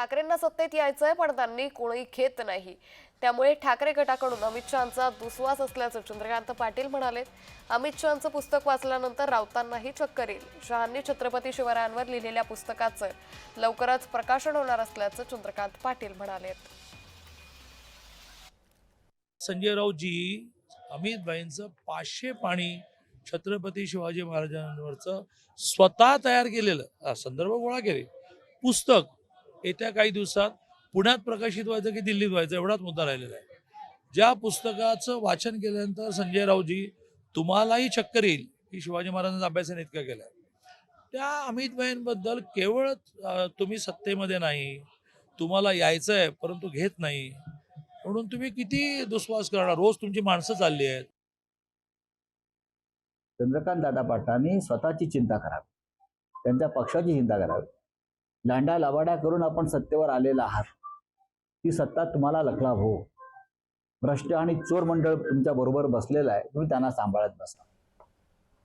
ठाकरेंना सत्तेत यायचंय पण त्यांनी कोणी घेत नाही. त्यामुळे ठाकरे गटाकडून अमित शहाचा दुस्वास असल्याचं चंद्रकांत पाटील म्हणाले अमित शहाचं पुस्तक वाचल्यानंतर राऊतांनाही चक्कर येईल. शहांनी छत्रपती शिवरायांवर लिहिलेल्या पुस्तकाचं लवकरच प्रकाशन होणार असल्याचं चंद्रकांत पाटील म्हणाले संजय राऊतजी अमित भाईंचं पाचशे पाणी छत्रपती शिवाजी महाराजांवरचं स्वतः तयार केलेलं संदर्भ गोळा केले. पुस्तक येत्या काही दिवसात पुण्यात प्रकाशित व्हायचं की दिल्लीत व्हायचं एवढाच मुद्दा राहिलेला आहे. ज्या पुस्तकाचं वाचन केल्यानंतर संजय रावजी तुम्हालाही चक्कर येईल की शिवाजी महाराजांचा अभ्यासाने इतका केलाय त्या अमित भाईंबद्दल केवळ तुम्ही सत्तेमध्ये नाही तुम्हाला यायचं आहे परंतु घेत नाही म्हणून तुम्ही किती दुस्वास करणार? रोज तुमची माणसं चालली आहेत. चंद्रकांत दादा पाटलांनी स्वतःची चिंता करावी. त्यांच्या पक्षाची चिंता करावी. लांडा लबाड्या करून आपण सत्तेवर आलेला आहात. ती सत्ता तुम्हाला लखलाभ हो. भ्रष्ट आणि चोर मंडळ तुमच्या बरोबर बसलेलं आहे. तुम्ही त्यांना सांभाळत बसा.